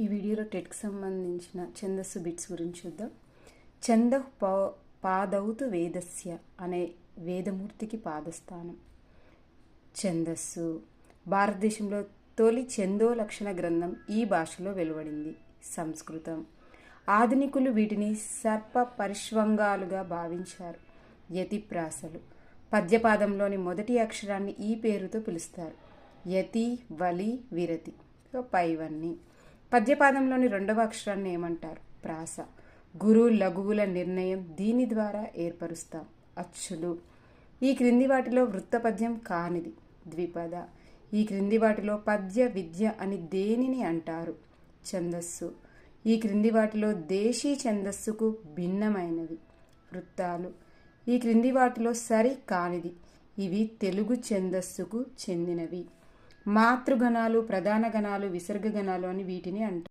ఈ వీడియోలో టెట్కి సంబంధించిన ఛందస్సు బిట్స్ గురించి చూద్దాం. ఛంద పాదౌతు వేదస్య అనే వేదమూర్తికి పాదస్థానం. ఛందస్సు. భారతదేశంలో తొలి ఛందో లక్షణ గ్రంథం ఈ భాషలో వెలువడింది. సంస్కృతం. ఆధునికులు వీటిని సర్ప పరిష్వంగాలుగా భావించారు. యతిప్రాసలు. పద్యపాదంలోని మొదటి అక్షరాన్ని ఈ పేరుతో పిలుస్తారు. యతి వలి విరతి. సో పైవన్నీ. పద్యపాదంలోని రెండవ అక్షరాన్ని ఏమంటారు? ప్రాస. గురు లఘువుల నిర్ణయం దీని ద్వారా ఏర్పరుస్తాం. అచ్చులు. ఈ క్రింది వాటిలో వృత్తపద్యం కానిది. ద్విపద. ఈ క్రింది వాటిలో పద్య విద్య అని దేనిని అంటారు? ఛందస్సు. ఈ క్రింది వాటిలో దేశీ ఛందస్సుకు భిన్నమైనవి. వృత్తాలు. ఈ క్రింది వాటిలో సరి కానిది. ఇవి తెలుగు ఛందస్సుకు చెందినవి. మాతృగణాలు ప్రధాన గణాలు విసర్గ గణాలు అని వీటిని అంటారు.